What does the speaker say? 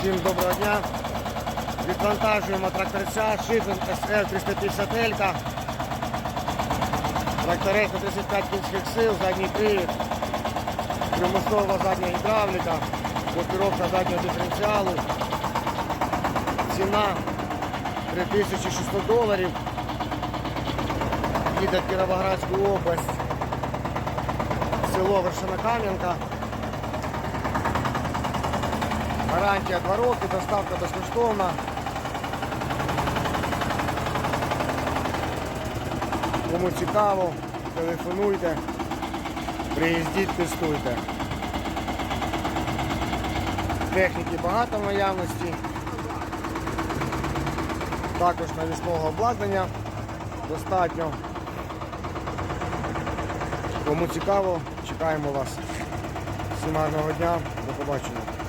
Всім доброго дня. Відвантажуємо тракторця Шифен SL 350L. Тракторець на 35 кінських сил, задній привід, примусова задня гідравліка, блокировка заднього диференціалу. Ціна 3600 доларів. Їде в Кіровоградську область, село Вершина-Кам'янка. Гарантія 2 роки, доставка безкоштовна. Кому цікаво, телефонуйте, приїздіть, тестуйте. Техніки багато в наявності. Також навісного обладнання достатньо. Кому цікаво, чекаємо вас. Всім дня, до побачення.